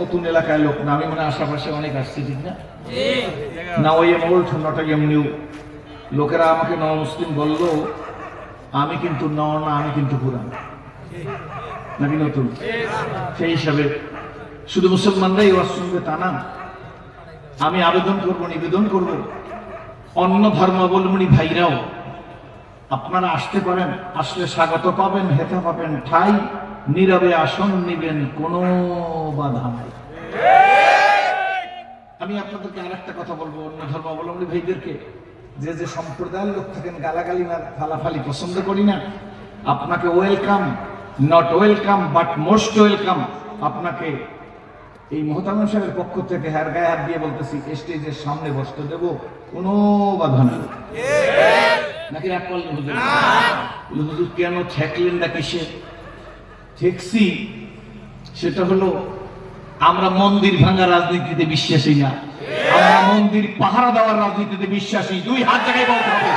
নতুন এলাকায় লোক। না আমি মনে আশেপাশে অনেক আসছি ঠিক না? না ওই এম ওল্ড নট এম লোকেরা আমাকে ন মুসলিম বলল আমি কিন্তু ন না আমি কিন্তু পুরান। নাকি নতুন? সেই হিসাবে। শুধু মুসলমানরাই ওয়াজ শুনবে তা না। আমি আবেদন করব নিবেদন করব। অন্য ধর্মাবলম্বী ভাইরাও আপনারা আসতে পারেন আসলে স্বাগত পাবেন হেতা পাবেন ঠাই। নীরবে আসন নিবেন কোনো বাধা নাই। আমি আপনাদেরকে আরেকটা কথা বলব অন্য ধর্মাবলম্বী ভাইদেরকে। যে যে সম্প্রদায়ের লোক থাকেন গালাগালি না ফালাফালি পছন্দ করি না। আপনাকে welcome not welcome but most welcome আপনাকে এই মোহতামিম সাহেবের পক্ষ থেকে হ্যার গায়ে হাত দিয়ে বলতেছি স্টেজের সামনে বসতে দেব কোনো বাধা নেই। নাকি রাগ করলেন হুজুর? হুজুর কেন ঠেকলেন না কিসে? ঠেকছি সেটা হলো আমরা মন্দির ভাঙা রাজনীতিতে বিশ্বাসী না। আমরা মন্দির পাহারা দেওয়ার রাজনীতিতে বিশ্বাসী। দুই হাত জায়গায় বলতে হবে।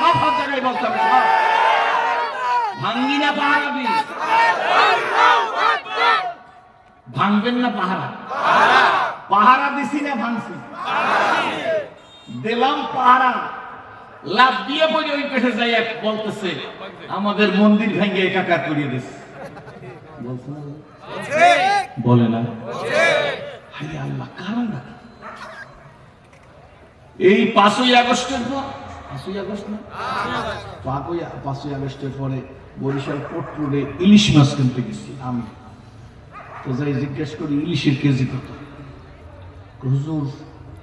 সব হাত জায়গায় হবে। দিই ভাঙবেন না পাহারা। পাহারা দিছি না ভাঙছি। দিলাম পাহারা। লাভ দিয়ে পড়ে ওই পেটে যাই বলতেছে, আমাদের মন্দির ভেঙে একাকার করিয়ে দিস। বলে না। আল্লাহ, কারণ এই পাঁচই আগস্টের পর, পাঁচই আগস্ট না? পাঁচই আগস্টের পরে বরিশাল পোর্ট ইলিশ মাছ কিনতে গেছি আমি। তো যাই জিজ্ঞেস করি, ইলিশের কেজি কত?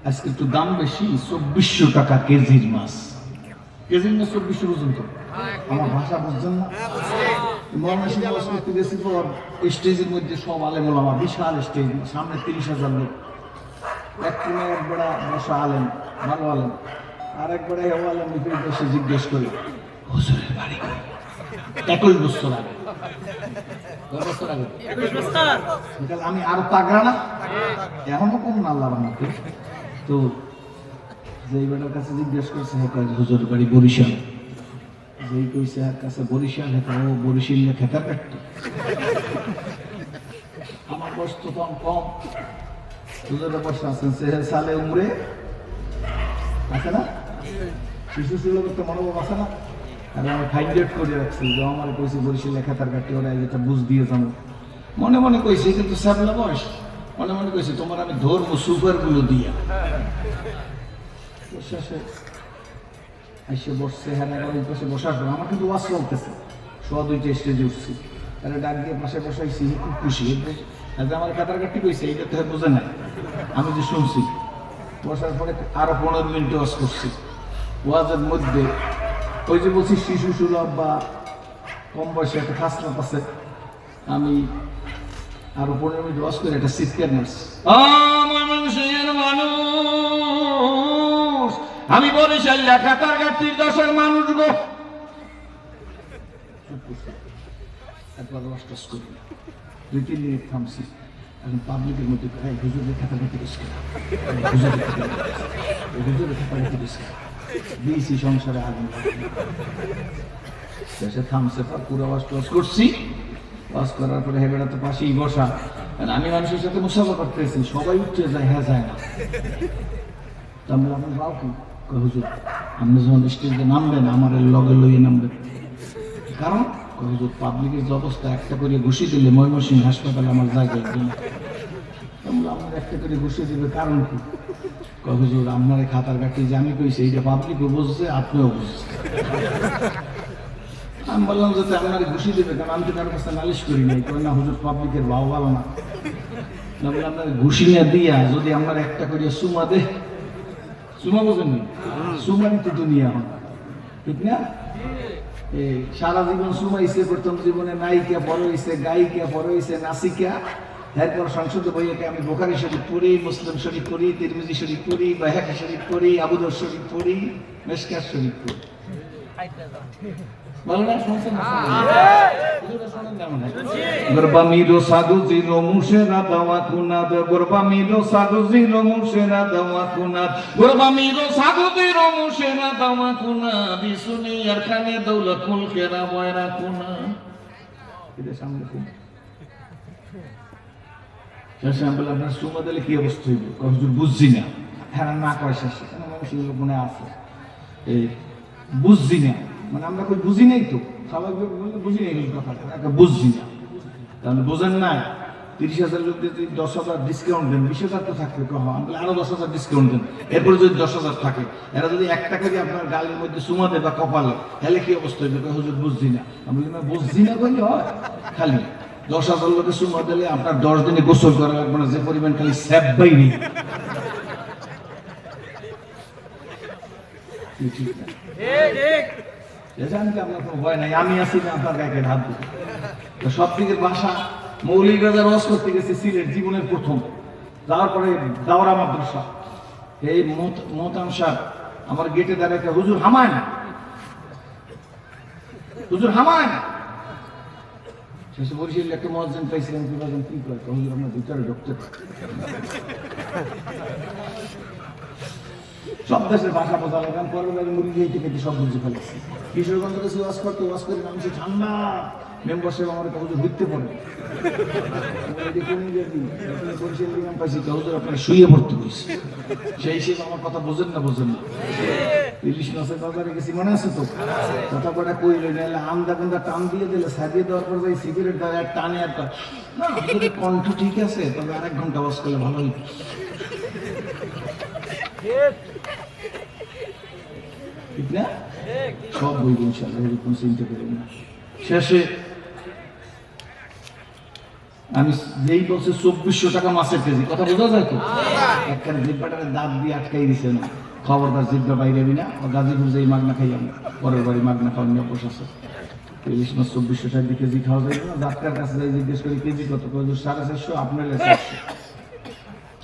আজকে একটু দাম বেশি, চব্বিশশো টাকা কেজির মাছ। কেজির মাছ চব্বিশশো পর্যন্ত আমার ভাষা বুঝছেন না? ময়মনসিংহ গেছি পর স্টেজের মধ্যে সব বিশাল স্টেজ সামনে তিরিশ হাজার লোক। এক কোণে এক বেড়া বসা আলেম ভালো আলেম। আর হেও আলেম বসে জিজ্ঞেস করি হুজুরের বাড়ি একুশ বছর আগে। কয় বছর আগে? তাহলে আমি আরও তাগড়া না? এখনও কম না আল্লাহ তো যেই কাছে জিজ্ঞেস হ্যাঁ হুজুর, বাড়ি বরিশাল। যেই আর কাছে হ্যাঁ কাটতো আমার কম সে সালে উমরে? আছে আছে না? আর করে যে আমার কইছি বরিশাল লেখাতার কাটি ওরা যেটা বুঝ দিয়ে মনে মনে কইছি, কিন্তু বয়স। মনে মনে কইছি, তোমার আমি ধরবো সুপারগুলো দিয়া। শেষে এসে বসছে হ্যাঁ ওই পাশে বসার পর আমার কিন্তু ওয়াশ চলতেছে। সোয়া দুইটা স্টেজে উঠছি। তাহলে ডাক দিয়ে পাশে বসাইছি, খুব খুশি। আজ আমার কাতার কাটি কইছে, এইটা তো বোঝে নাই। আমি যে শুনছি, বসার পরে আরও পনেরো মিনিট ওয়াশ করছি। ওয়াজের মধ্যে ওই যে বলছি, শিশু সুলভ বা কম বয়সে একটা খাসলাত আছে। আমি আরও পনেরো মিনিট ওয়াশ করে একটা আমার মানুষের মানুষ। আমি বরিশাল লেখাতার গাছির দশের মানুষ গো একবার থামছি পাবলিকের মধ্যে খাতা দিয়েছি সংসারে থামছে পর করছি করার পরে তো পাশেই বসা আমি মানুষের সাথে মুসাফা করতেছি সবাই উঠতে যায় হ্যাঁ যায় না তো আমি বাউ কি হুজুর, আপনি যখন স্টেজে নামবেন, আমার লগে লইয়ে নামবেন কারণ হুজুর, পাবলিকের যে অবস্থা, একটা করে ঘুষি দিলে ময়মনসিংহ হাসপাতালে আমার জায়গায় দিন আমার একটা করে ঘুষি দিবে কারণ কি? হুজুর, আপনার খাতার কাটি যে আমি কইছি, এইটা পাবলিকও বুঝছে, আপনিও বুঝছে আমি বললাম যে আপনার ঘুষি দেবে কারণ আমি তো কারোর কাছে নালিশ করি নাই। কই না, হুজুর, পাবলিকের ভাও ভালো না। আপনার ঘুষি না দিয়া যদি আপনার একটা করিয়া সুমা দে সুমা বোঝেননি সুমাই তো দুনিয়া এখন ঠিক না? সারা জীবন সুমাইছে, প্রথম জীবনে নায়িকা, বড় হয়েছে গায়িকা, বড় নাসিকা। এরপর সংসদ বইয়াকে আমি বোখারি শরীফ পড়ি, মুসলিম শরীফ পড়ি, তিরমিজি শরীফ পড়ি বাহাকি শরীফ পড়ি আবুদর শরীফ পড়ি মেসকার শরীফ পড়ি। গরবা মিরো সাধু জিরো মুশেরা দাওয়া কুনাদ গরবা মিরো সাধু জিরো মুশেরা দাওয়া কুনাদ গরবা মিরো সাধু জিরো মুশেরা দাওয়া কুনাদ বিসুনি আর খানে দৌলত মুলকেরা বয়রা কুনাদ এটা সামনে খুব শেষে আমি বললাম আপনার সুমা দিলে কি অবস্থা হইবে হুজুর বুঝছি না। হ্যাঁ না কয় শেষে মানুষের মনে আছে। এই বুঝছি না। মানে আমরা কই বুঝি নাই তো। বললে বুঝি নাই কথাটা। বুঝছি না। তাহলে বোঝেন না তিরিশ হাজার লোক যদি দশ হাজার ডিসকাউন্ট দেন, বিশ হাজার তো থাকবে কখন? আরও দশ হাজার ডিসকাউন্ট দেন। এরপরে যদি দশ হাজার থাকে, এরা যদি এক টাকা দিয়ে আপনার গালের মধ্যে সুমা বা কপালে, তাহলে কি অবস্থা হইবে? হুজুর, বুঝছি না। আমি বুঝছি না কইলে হয়। খালি দশ হাজার লোকে সুমা দিলে আপনার দশ দিনে গোসল করা লাগবে না, যে পরিমাণ খালি স্যাপ বাইনি ঠিক না ভয় নাই, আমি তো সব জীবনের প্রথম। তারপরে দাওরা মাদ্রাসা। এই আমার গেটে দাঁড়ায় হুজুর হামায় না। হুজুর হামায় না? শেষে বরিশাল একটা মহাজন পাইছিলাম, কি হুজুর আপনার ভিতরে ঢুকতে পারে সব ভাষা বোঝা মুড়ি দিয়ে সব বুঝে ফেলেছি। কিশোরগঞ্জ ওয়াজ করতে ওয়াজ করে। ঠান্ডা আমার কাগজে ঘুরতে পর টানে কণ্ঠ ঠিক আছে, তবে আরেক ঘণ্টা ওয়াজ করলে ভালো হইতো। ঠিক না? সব বই এরকম চিন্তা করি না। শেষে আমি যেই চব্বিশশো টাকা মাছের কেজি কথা বোঝা যায় তো? একখানে দাঁত দিয়ে আটকাই দিছে না। খবরদার জিব্বা বাইরে না ও গাজীপুর যেই মাগনা খাই আমি পরের বাড়ি মাগনা খাওয়ার নিয়ে বসেছে ইলিশ মাছ চব্বিশশো টাকা দিয়ে কেজি খাওয়া যায় না ডাক্তার কাছে যাই জিজ্ঞেস করি, কেজি কত? সাড়ে চারশো, আপনার চারশো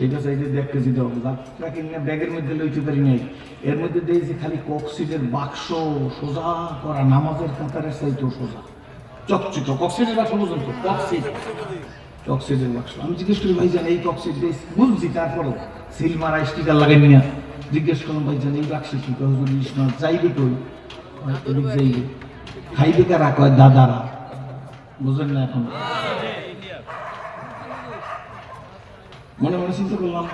এই যে দেড় কেজি দেবো যাত্রা কিনে ব্যাগের মধ্যে লইতে পারি নাই। এর মধ্যে দিয়েছি খালি কক্সিডের বাক্স সোজা করা, নামাজের কাতারের সাইতেও সোজা। চকচক কক্সিডের বাক্স বুঝুন তো, কক্সিড। কক্সিডের বাক্স, আমি জিজ্ঞেস করি ভাইজান এই কক্সিড দিয়েছি বুঝছি তারপরে সিল মারা স্টিকার লাগাই নিয়ে? জিজ্ঞেস করলাম ভাইজান এই বাক্সে কি? হুজুর মাছ যাইবে কই? এদিক যাইবে? খাইবে কারা? কয়, দাদারা। বুঝেন না এখন। মনে মনে চিন্তা করলাম,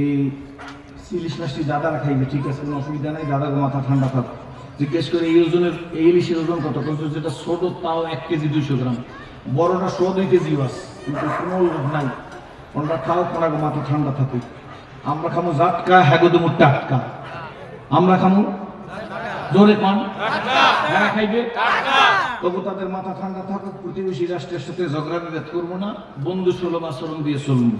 এই ইলিশ মাছটি দাদারা খাইবে, ঠিক আছে, কোনো অসুবিধা নাই দাদার মাথা ঠান্ডা থাক। জিজ্ঞেস করে এই ওজনের, এই ইলিশের ওজন কত? কিন্তু যেটা ছোট, তাও এক কেজি দুইশো গ্রাম। বড়টা শো দুই কেজি আছে কিন্তু কোনো লোভ নাই। কোনটা খাও, কোনটা মাথা ঠান্ডা থাকুক। আমরা খামো জাটকা হ্যাগো টাটকা। আমরা খামো? জোরে পান। যারা খাইবে। তবু তাদের মাথা ঠান্ডা থাকুক প্রতিবেশী রাষ্ট্রের সাথে ঝগড়া বিভেদ করব না বন্ধু সুলভ আচরণ দিয়ে চলবো।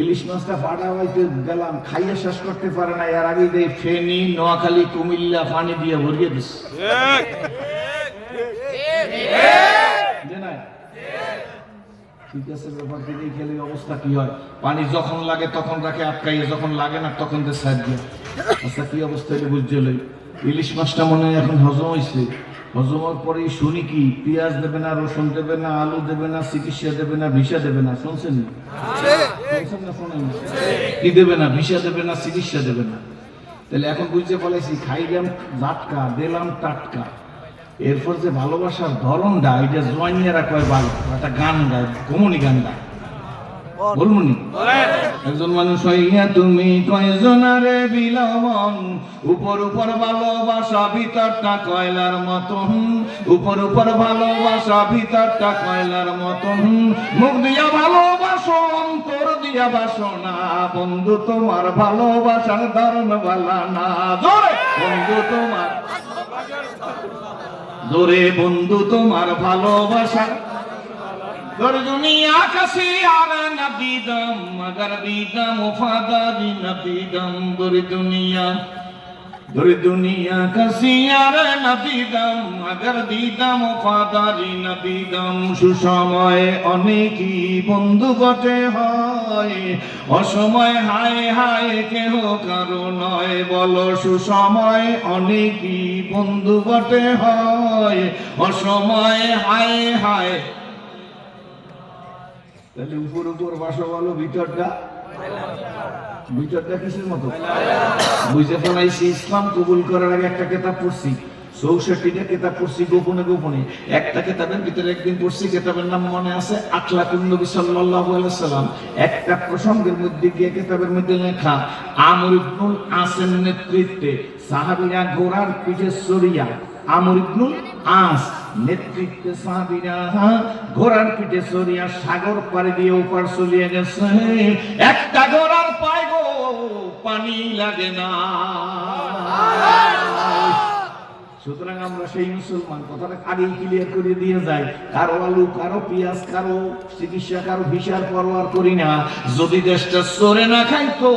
ইলিশ মাছটা পাড়া হইতে গেলাম খাইয়ে শেষ করতে পারে না। এর আগে দেয় ফেনি নোয়াখালী কুমিল্লা পানি দিয়ে ভরিয়ে দিস ঠিক। আছে ব্যাপারটি দিয়ে খেলে অবস্থা কি হয়। পানি যখন লাগে তখন রাখে আটকাইয়ে যখন লাগে না তখন সাইড দিয়ে। আচ্ছা কি অবস্থা হইলে বুঝতে ইলিশ মাছটা মনে হয় এখন হজম হয়েছে হজমের পরেই শুনি কি, পেঁয়াজ দেবে না, রসুন দেবে না, আলু দেবে না, চিকিৎসা দেবে না, ভিসা দেবে না, শুনছেন? না? কি দেবে না, ভিসা দেবে না, চিকিৎসা দেবে না। তাহলে এখন বুঝতে পারছি খাইলাম জাটকা, দিলাম টাটকা। এরপর যে ভালোবাসার ধরনটা, এটা জোয়ানিয়ারা কয় ভালো একটা গান গায় কমনি গান গায়। বলমুনি। একজন মানুষ হইয়া তুমি কয়জনারে বিলামন উপর উপর ভালোবাসা ভিতরটা কয়লার মতন। উপর উপর ভালোবাসা ভিতরটা কয়লার মতন। মুখ দিয়া ভালোবাসো অন্তর দিয়া বাসো না। বন্ধু তোমার ভালোবাসার ধরন বালা না। জোরে বন্ধু তোমার জোরে বন্ধু তোমার ভালোবাসা گر دنیا کسی آر نبیدم مگر بیدم وفاداری نبیدم گر دنیا گر دنیا کسی آر নদীদম মগর দিদম ফাদারি নদীদম সুসময়ে অনেকই বন্ধু গটে হয়। অসময় হায় হায় কেহ কারও নয়। বল, সুসময় অনেকই বন্ধু গটে হয়। অসময় হায় হায় তাহলে উপর উপর বাসা বলো ভিতরটা। ভিতরটা কিসের মতো? বুঝতে পারাইছি ইসলাম কবুল করার আগে একটা কেতাব পড়ছি। চৌষট্টিটা কিতাব পড়ছি গোপনে গোপনে। একটা কিতাবের ভিতরে একদিন পড়ছি, কিতাবের নাম মনে আছে, আখলাকুন নবী সাল্লাল্লাহু আলাইহি সাল্লাম। একটা প্রসঙ্গের মধ্যে গিয়ে কিতাবের মধ্যে লেখা, আমর ইবনুল আসের নেতৃত্বে সাহাবীরা ঘোড়ার পিঠে সরিয়া, আমর ইবনুল আস নেতৃত্বে সাহাবীরা ঘোড়ার পিঠে সরিয়া সাগর পাড়ি দিয়ে ওপার চলিয়ে গেছে। একটা ঘোড়ার পায় গো, পানি লাগে না। সুতরাং আমরা সেই মুসলমান কথাটা আগেই ক্লিয়ার করে দিয়ে যাই। কারও আলু, কারও পেঁয়াজ, কারও চিকিৎসা, কারও ভিসার পরোয়ার করি না। যদি দেশটা সরে না খাইতো,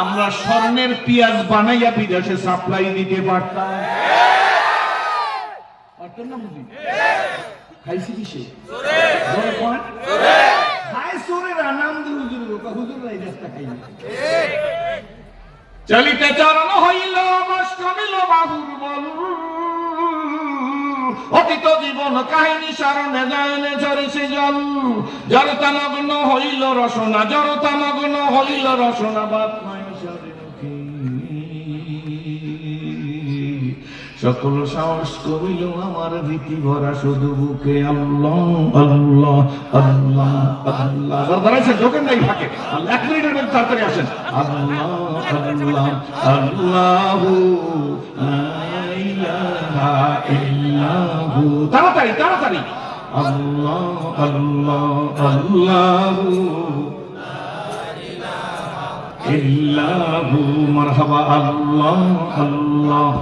আমরা স্বর্ণের পেঁয়াজ বানাইয়া বিদেশে সাপ্লাই দিতে পারতাম। পারতাম না বুঝি খাইছি কিসে? জোরে। কন। খায় চোরেরা, নাম দিয়ে হুজুরের ওটা হুজুররা এই দেশটা খাই। চলিতে চরণ হইল বস কমিল বাহুর বল। অতীত জীবন কাহিনী সারণে গায়নে ঝরেছে জল। জড়তা মগ্ন হইল রসনা জড়তা মগ্ন হইল রসনা বাপ মাইশারে সকল সাহস কমিল আমার ভীতি ভরা শুধু বুকে আল্লাহ আল্লাহ আল্লাহ আল্লাহ। তাড়াতাড়ি আল্লাহ আল্লাহ তাড়াতাড়ি তাড়াতাড়ি। আল্লাহ আল্লাহ আল্লাহ আল্লাহ।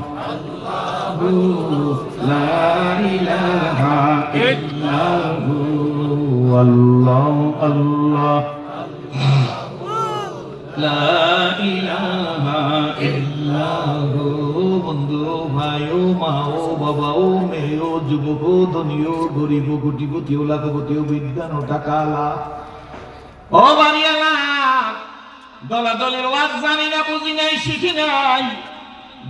লা ইলাহা ইল্লাহু আল্লাহ আল্লাহ। লা ইলাহা ইল্লাহু। বন্ধু ভাই ও মা ও বাবা ও মেয়ে ও যুবক ও ধনী ও গরিব ও কোটিপতি ও লাখপতি ও বিদ্যান ও টাকালা ও বাড়িয়ালা দলাদলের ওয়াজ জানি না, বুঝি নাই, শিখি নাই।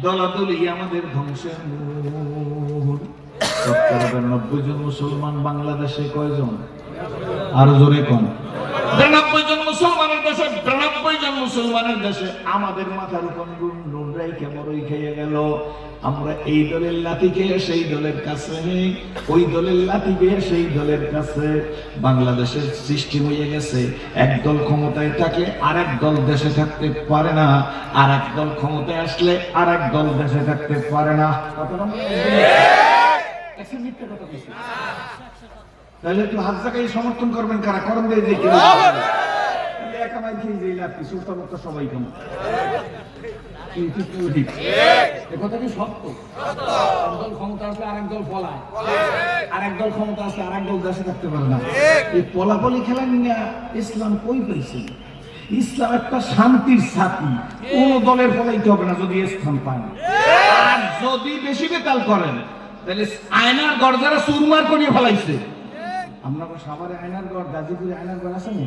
দলাদলি আমাদের ধ্বংসের মূল নব্বই জন মুসলমান বাংলাদেশে কয়জন? আরও জোরে কম নব্বই জন মুসলমানের দেশে মুসলমানের দেশে আমাদের মাথার উপর নুন রাইখে মরই খেয়ে গেল। আমরা এই দলের খেয়ে সেই দলের কাছে ওই দলের খেয়ে সেই দলের কাছে। বাংলাদেশের সৃষ্টি হয়ে গেছে, এক দল ক্ষমতায় থাকে আর এক দল দেশে থাকতে পারে না। আর এক দল ক্ষমতায় আসলে আর এক দল দেশে থাকতে পারে না। তাহলে একটু হাত জায়গায় সমর্থন করবেন কারা? করেন দিয়ে খেয়ে লাভ সবাই কেমন এই ঠিক এ কথা কি সত্য? একদল ক্ষমতা পলায়। ক্ষমতা দেশে থাকতে পারে না। এই পলাপলি খেলা নিয়ে ইসলাম কই পেয়েছে ইসলাম একটা শান্তির সাথী কোন দলের ফলাইতে হবে না যদি স্থান পায়। আর যদি বেশি বেতাল করেন, তাহলে আয়নার গড় যারা সুরমার করিয়ে ফলাইছে। আমরা তো সাভারে আয়নার গড় গাজীপুরে আয়নার গড় আছে না?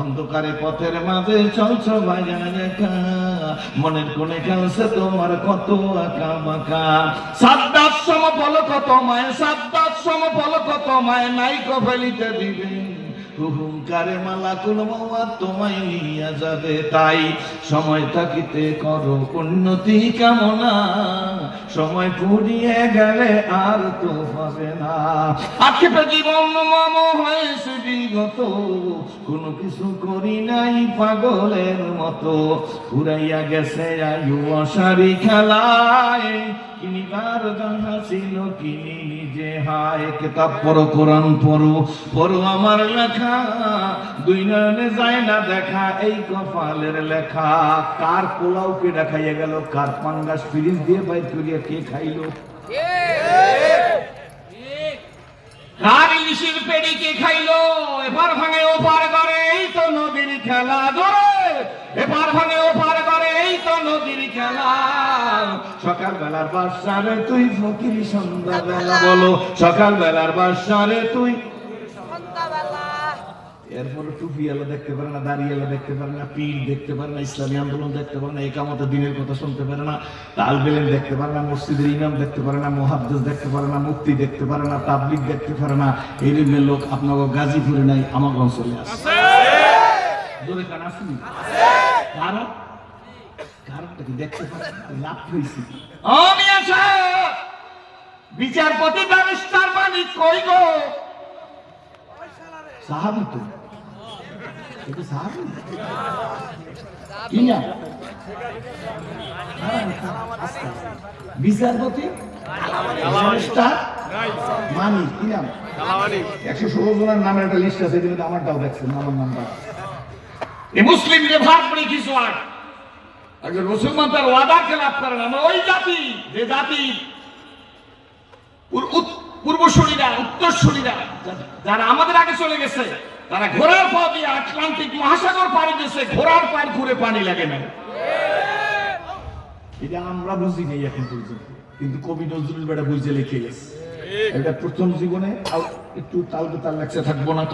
অন্ধকারে পথের মাঝে চলছ বাগান মনের কোণে খেলছে তোমার কত আঁকা মাখা। সাদ্দার সম বল কত মায় সাদ্দার সম বল কত মায়, নাই কফেলিতে দিবে। হুহুঙ্কারে মাওয়া তোমায় যাবে। তাই সময় থাকিতে করো উন্নতি কামনা। সময় গেলে আর তো হবে না। আক্ষেপে জীবন মম হয়েছে বিগত কোনো কিছু করি নাই পাগলের মতো। ফুরাইয়া গেছে আয়ু অসারি খেলায়। কিনিবার জানা ছিল, কিনি নিজে হায়। কেতাব পড়ো, কোরআন পড়ো পড়ো আমার লেখা। দুই যায় না দেখা, এই কপালের লেখা। কার পোলাও কে দেখাইয়া গেল, কার দিয়ে বাইর করিয়া কে খাইলো? তো নদীর খেলা ধরে। এবার করে এই তো নদীর খেলা। সকাল বেলার তুই বলো সকাল বেলার বাসারে তুই এরপরে টুপি এলো দেখতে পারে না দাঁড়িয়ে এলো দেখতে পারে না পীর দেখতে পারে না ইসলামী আন্দোলন দেখতে পারে না একামত দিনের কথা শুনতে পারে না তালবেলেন দেখতে পারে না মসজিদের ইমাম দেখতে পারে না মহাদ্দেশ দেখতে পারে না মুক্তি দেখতে পারে না তাবলিক দেখতে পারে না এই রকমের লোক আপনাকে গাজীপুরে নাই আমার অঞ্চলে আছে জোরে কান আসেনি কারণ কারণটা দেখতে? লাভ হয়েছে বিচারপতি ব্যারিস্টার মানিক কই গো সাহাবি তো এটা সাহাবি বিচারপতি মানিক কি নাম? একশো ষোলো জনের নামের একটা লিস্ট আছে কিন্তু আমারটাও দেখছেন আমার নামটা। এই মুসলিমকে ভাগ করে কিছু আর একজন মুসলমান তার ওয়াদা খেলাপ করে না আমরা ওই জাতি যে জাতি পূর্বসূরীরা উত্তরসূরীরা যারা আমাদের আগে চলে গেছে তারা ঘোড়ার পা দিয়ে আটলান্টিক মহাসাগর পাড়ি দিয়েছে, ঘোড়ার পার ঘুরে পানি লাগে না। এটা আমরা বুঝি নেই এখন পর্যন্ত, কিন্তু কবি নজরুল বেড়া বুঝে লিখে গেছে। এটা প্রথম জীবনে একটু তাল লাগছে থাকব না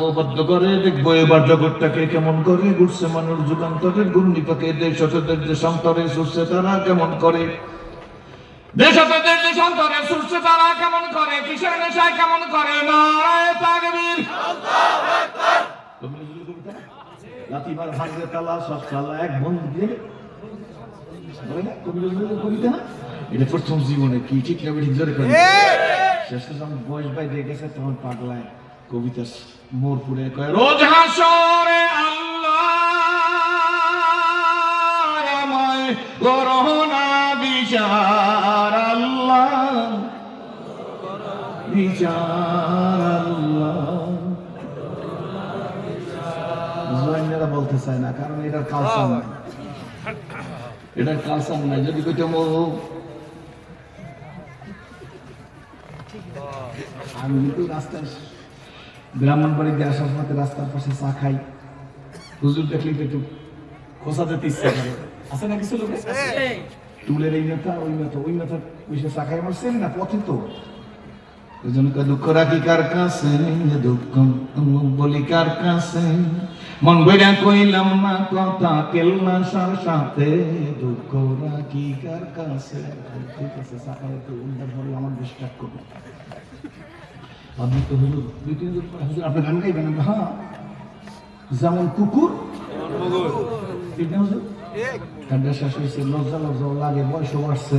করে দেখব এবার জগৎটাকে কেমন করে, ঘুরছে মানুষ যুগান্তরের ঘূর্ণিপাকে দেশ হতে দেশান্তরে সুরছে তারা কেমন করে। দেশ হতে দেশান্তরে সুরছে তারা কেমন করে? কিসের নেশায় কেমন করে? নারায় তাকবীর। কবিতা না? লাতিবার ভাগ্যে তালা সব তালা এক বন্ধু বলে কবি নজরুলের কবিতা এটা প্রথম জীবনে কি? ঠিক না বেঠিক জোরে করে শেষে যখন বয়স বাই গেছে তখন পাগলায় কবিতা মোর পুরে কয় রোজ হাসরে বিচার আল্লাহ বলতে চায় না কারণ এটার কালচার নাই। এটার কালচার নাই যদি কইতে আমি কিন্তু রাস্তায় ব্রাহ্মণ বাড়িতে আসার পথে রাস্তার পাশে চা খাই। হুজুর দেখলে একটু খোসা যেতে ইচ্ছা করে। আছে না কিছু লোক টুলের এই নেতা ওই নেতা ওই নেতা বসে চা খাই আমার সেন না পথে তো। কয়, দুঃখ রাখি কার কাছে? দুঃখ বলি কার কাছে? মন বইরা কইলাম না কথা কেলনা সার সাথে। দুঃখ রাখি কার কাছে? ঠিক আছে সাকার একটু উল্টা ধরে আমার ডিস্টার্ব করবে আপনি তো হুজুর দুই তিন দিন পরে হুজুর আপনি গান গাইবেন আমরা, হ্যাঁ। যেমন কুকুর। ঠিক না হুজুর। লজ্জা লজ্জা লাগে বয়সও বাড়ছে।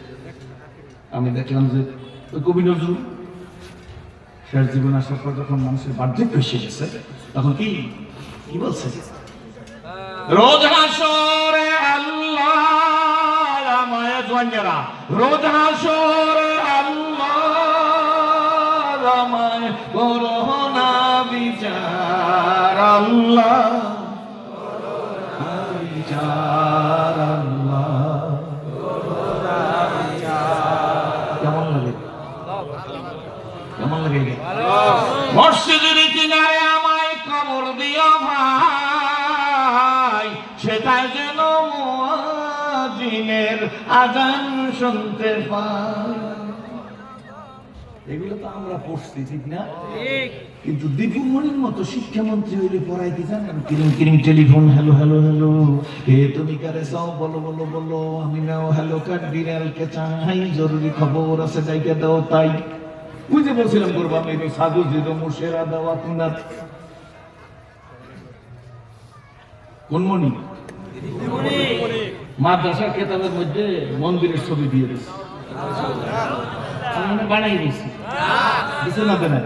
আমি দেখলাম যে কবি নজরুল, শেষ জীবন আসার পর যখন মানুষের বার্ধক্য এসে গেছে, তখন কি কি বলছে? রোজ হাসরে আল্লাহ আমায় জন্যরা রোজ আল্লাহ করোনা বিচার। আজান শুনতে পাই এগুলো তো আমরা পড়ছি ঠিক না? কিন্তু দীপুমণির মতো শিক্ষামন্ত্রী হইলে পড়াইতে জানেন কিরিং কিরিং টেলিফোন হ্যালো হ্যালো হ্যালো। হে তুমি কারে চাও? বলো বলো বলো। আমি নাও হ্যালো কার বিড়ালকে চাই জরুরি খবর আছে যাইকে দাও তাই। ওই যে বলছিলাম করব আমি সাধু জিরো মুর্শেরা দাওয়া তুনাত কোন মনি। মাদ্রাসার কেতাবের মধ্যে মন্দিরের ছবি দিয়ে দিচ্ছে বানাই দিয়েছি। দিছে না দেনা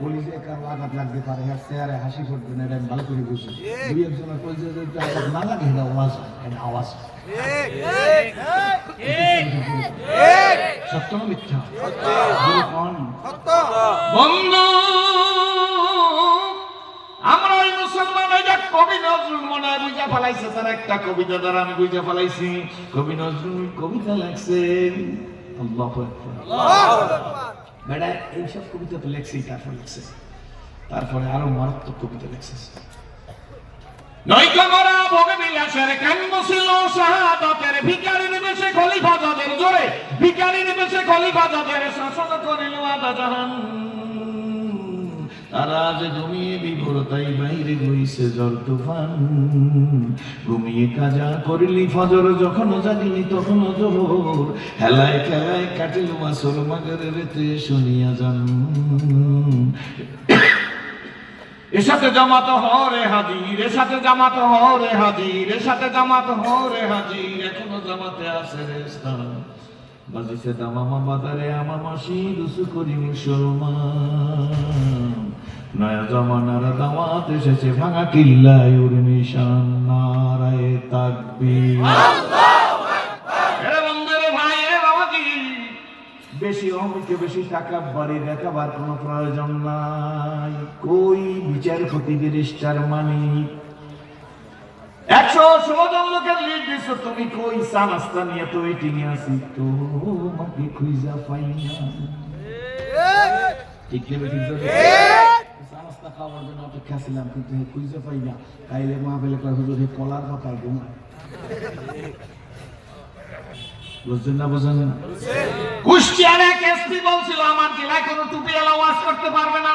পুলিশে কারও আঘাত লাগতে পারে আর চেয়ারে হাসি ফুটবে না এটা ভালো করে বুঝি। দুই একজনের কইছে যে আঘাত না লাগে এটা আওয়াজ এটা আওয়াজ সত্য না মিথ্যা? বন্ধু! আমরা ওই মুসলমান যে কবি নজরুল মনে হয় বুঝা ফেলাইছে তার একটা কবিতা দ্বারা আমি বুঝা ফেলাইছি। কবি নজরুল কবিতা লাগছেন আল্লাহ বেড়া এইসব কবিতা তো লেখছেই তারপর লেখছে। তারপরে আরও মারাত্মক কবিতা লেখছে। নৈক মরা ভোগে বিলাসের কান্দ ছিল শাহাদতের ভিকারি নিবেশে খলিফা যাদের জোরে। খলিফা যাদের শাসন করিল আদা জাহান। তারা যে জমিয়ে বিভোর, তাই বাইরে গইছে জল তুফান। ঘুমিয়ে কাজা করিলি ফজর, যখন জাগিনি তখন জোর। হেলায় খেলায় কাটিল মাসর মাগের রেতে শুনিয়া যান এর সাথে জামাত হরে হাজির এর সাথে জামাত হরে হাজির এর সাথে জামাত হরে হাজির, এখনও জামাতে আছে রে স্থান। বাজিছে দামামা বাজারে আমা মাসি দুসু করি মুসলমান। নয়া জমানার দাওয়াত এসেছে ভাঙা কিল্লায় ওর নিশান নারায়ে বাবাজি বেশি অমিকে বেশি টাকা বাড়ি দেখাবার কোনো প্রয়োজন নাই। কই বিচারপতি ব্যারিস্টার মানি একশো ষোলো লোকের লিড দিচ্ছ তুমি কই চা নাস্তা নিয়ে তো ওয়েটিং এ আছি তো আমাকে খুঁজা পাই না। ঠিক নেবে ঠিক নাস্তা খাওয়ার জন্য অপেক্ষা ছিলাম কিন্তু হে খুঁজে পাই না। কাইলে মা বেলে কয় হুজুর হে কলার পাতায় ঘুমায় বুঝছেন না বুঝছেন না? কুষ্টিয়ার এক এসপি বলছিল আমার জেলায় কোনো টুপি এলা ওয়াশ করতে পারবে না?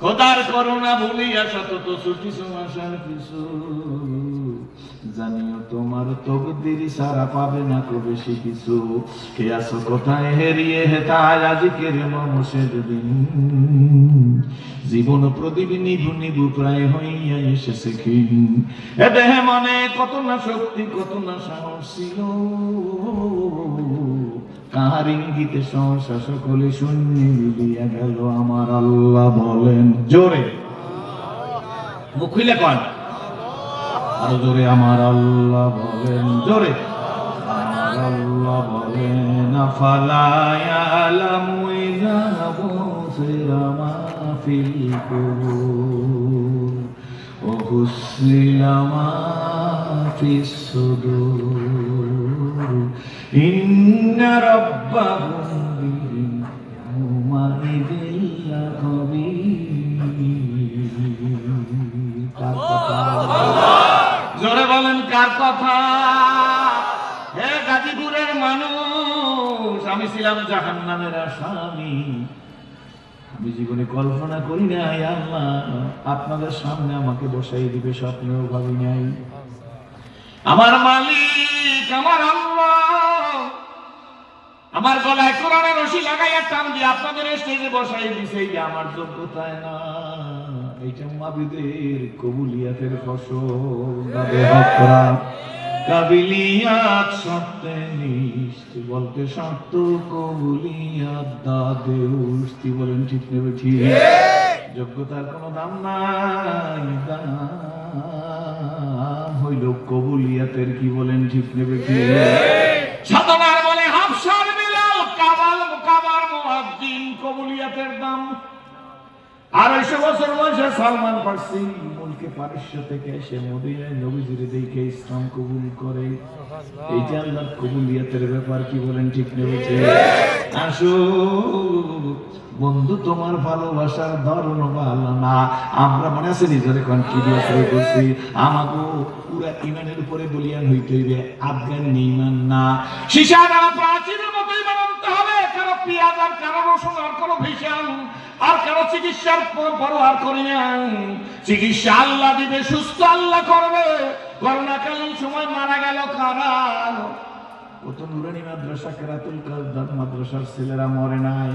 খোদার করোনা ভুলিয়া শত ছুটি সমাসার কিছু। জানিও তোমার তকদিরি সারা পাবে না তো বেশি কিছু। কে আসো কোথায় হেরিয়ে হেতায় আজকের মানুষের দিন। জীবন প্রদীপ নিভু নিভু প্রায় হইয়া এসেছে ক্ষীণ। এ দেহে মনে কত না শক্তি, কত না সাহস ছিল। কাহার ইঙ্গিতে সহসা সকলে শূন্য মিলিয়া গেল। আমার আল্লাহ বলেন, জোরে। মুখ খুলে কন। আরও জোরে, আমার আল্লাহ বলেন, জোরে। আমার আল্লাহ বলেন আফালায়ালামু ইযা বুসিরা মা ফিল কুবুর ওয়া কার কথা জোরে বলেন কার কথা হে গাজীপুরের মানুষ আমি ছিলাম জাহান নামের আসামি আমি জীবনে কল্পনা করি নাই, আল্লাহ, আপনাদের সামনে আমাকে বসাই দিবে স্বপ্নেও ভাবি নাই। আমার মালিক, আমার আল্লাহ আমার গলায় কোরআনের রশি লাগাইয়া টান দিয়ে আপনাদের স্টেজে বসাই দিছে এই আমার যোগ্যতায় না। এইটা মাবিদের কবুলিয়াতের ফসল। কাবিলিয়াত সত্যে বলতে সত্য কবুলিয়াত দাদে বলেন ঠিক নেবে ঠিক? যোগ্যতার কোনো দাম নাই হইল কবুলিয়াতের, কি বলেন ঠিক নেবে ঠিক? সাধনার বলে হাফসার বিলাল কামাল কামার মুয়াজ্জিন কবুলিয়াতের দাম। আড়াইশো বছর বয়সে সালমান ফার্সি মুলকে পারস্য থেকে এসে মদিনায় নবীজিরে দেখে ইসলাম কবুল করে। এইটা আল্লাহর কবুলিয়াতের ব্যাপার কি বলেন ঠিক নেবেছে আসো বন্ধু, তোমার ভালোবাসার ধরন ভালো না। আমরা মনে আছে নিজের কন্ট্রিবিউট করছি? আমাকে পুরা ইমানের উপরে বলিয়ান হইতে হইবে, আফগান নিমান না। সীসা দ্বারা প্রাচীনের মতো ইমান আনতে হবে কারও আর কারও রসুন আর কোনো ভেষাল আর কারও চিকিৎসার করি না। চিকিৎসা আল্লাহ দিবে, সুস্থ আল্লাহ করবে। করোনাকালীন সময় মারা গেল কারা? কত নুরানি মাদ্রাসা, কেরাতুল মাদ্রাসার ছেলেরা মরে নাই।